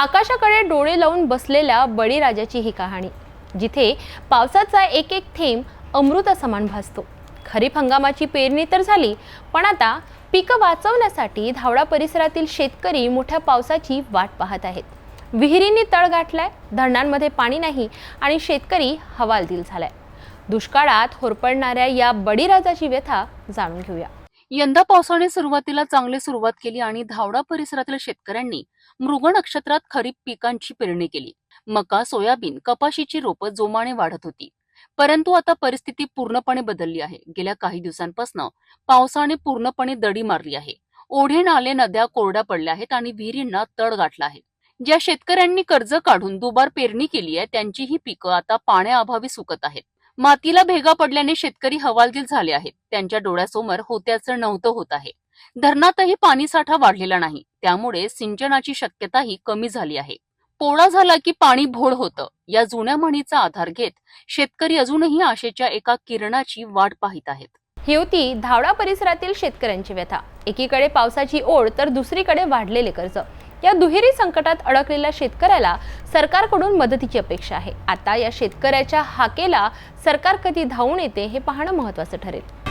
आकाशाकडे डोळे लावून बसलेल्या बळीराजाची ही कहाणी जिथे पावसाचा एक एक थेंब अमृतासमान भासतो. खरीप हंगामाची पेरणी तर झाली पण आता पिकं वाचवण्यासाठी धावडा परिसरातील शेतकरी मोठ्या पावसाची वाट पाहत आहेत. विहिरींनी तळ गाठलाय धरणांमध्ये पाणी नाही आणि शेतकरी हवालदिल झालाय. दुष्काळात होरपडणाऱ्या या बळीराजाची व्यथा जाणून घेऊया. यंदा पावसाने सुरुवातीला चांगली सुरुवात केली आणि धावडा परिसरातील शेतकऱ्यांनी मृग नक्षत्रात खरीप पिकांची पेरणी केली. मका सोयाबीन कपाशीची रोपं जोमाने वाढत होती. परंतु आता परिस्थिती पूर्णपणे बदलली आहे. गेल्या काही दिवसांपासून पावसाने पूर्णपणे दडी मारली आहे. ओढे नाले नद्या कोरड्या पडल्या आहेत आणि विहिरींना तड गाठला आहे. ज्या शेतकऱ्यांनी कर्ज काढून दुबार पेरणी केली आहे त्यांची ही पिकं आता पाण्याअभावी सुकत आहेत. मातीला भेगा पडल्याने शेतकरी हवालदिल झाले आहेत. त्यांच्या डोळ्यासमोर होत्याचं नव्हतं होत आहे. धरणातही पाणीसाठा वाढलेला नाही. त्यामुळे सिंचनाची शक्यताही कमी झाली आहे. पोळा झाला की पाणी भोळ होतं. या जुन्या म्हणीचा आधार घेत शेतकरी अजूनही आशेच्या एका किरणाची वाट पाहत आहेत. ही होती धावडा परिसरातील शेतकऱ्यांची व्यथा. एकीकडे पावसाची ओढ तर दुसरीकडे वाढलेले कर्ज. या दुहेरी संकटात अडकलेल्या शेतकऱ्याला सरकारकडून मदतीची अपेक्षा आहे. आता या शेतकऱ्याच्या हाकेला सरकार कधी धावून येते हे पाहणं महत्त्वाचं ठरेल.